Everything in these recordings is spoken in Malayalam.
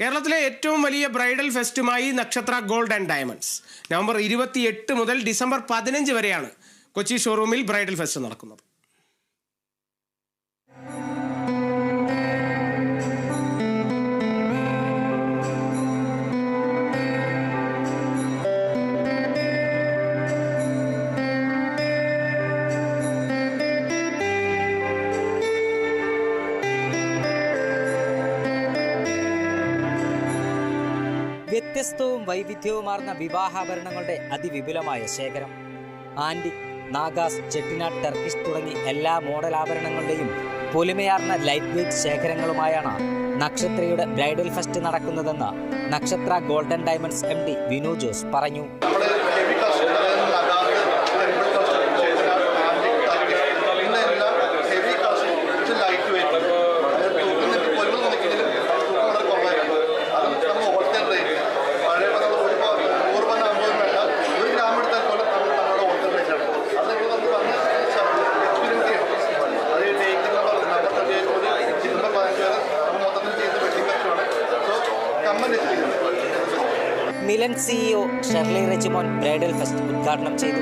കേരളത്തിലെ ഏറ്റവും വലിയ ബ്രൈഡൽ ഫെസ്റ്റുമായി നക്ഷത്ര ഗോൾഡ് ആൻഡ് ഡയമണ്ട്സ്. നവംബർ ഇരുപത്തിയെട്ട് മുതൽ ഡിസംബർ പതിനഞ്ച് വരെയാണ് കൊച്ചി ഷോറൂമിൽ ബ്രൈഡൽ ഫെസ്റ്റ് നടക്കുന്നത്. വ്യത്യസ്തവും വൈവിധ്യവുമാർന്ന വിവാഹാഭരണങ്ങളുടെ അതിവിപുലമായ ശേഖരം. ആന്റിക് നാഗാസ് ചെട്ടിനാട് ടർക്കിഷ് തുടങ്ങി എല്ലാ മോഡൽ ആഭരണങ്ങളുടെയും പൊലിമയാർന്ന ലൈറ്റ് വെയ്റ്റ് ശേഖരങ്ങളുമായാണ് നക്ഷത്രയുടെ ബ്രൈഡൽ ഫെസ്റ്റ് നടക്കുന്നതെന്ന് Nakshatra golden diamonds M D Vinu Jose പറഞ്ഞു. Milan CEO Shirley Rejimon bridal fest ഉദ്ഘാടനം ചെയ്തു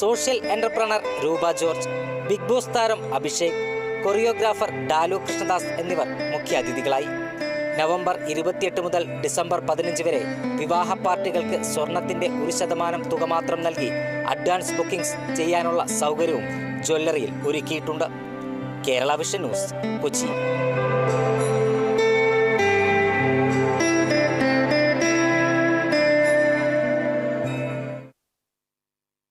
social entrepreneur Roopa George Big Boss താരം അഭിഷേക് കൊറിയോഗ്രാഫർ ഡാലു കൃഷ്ണദാസ് എന്നിവർ മുഖ്യ അതിഥികളായി. നവംബർ ഇരുപത്തിയെട്ട് മുതൽ ഡിസംബർ പതിനഞ്ച് വരെ വിവാഹ പാർട്ടികൾക്ക് സ്വർണത്തിന്റെ ഒരു ശതമാനം തുക മാത്രം നൽകി അഡ്വാൻസ് ബുക്കിംഗ്സ് ചെയ്യാനുള്ള സൗകര്യവും ജ്വല്ലറിയിൽ ഒരുക്കിയിട്ടുണ്ട്. Kerala vision news Kochi.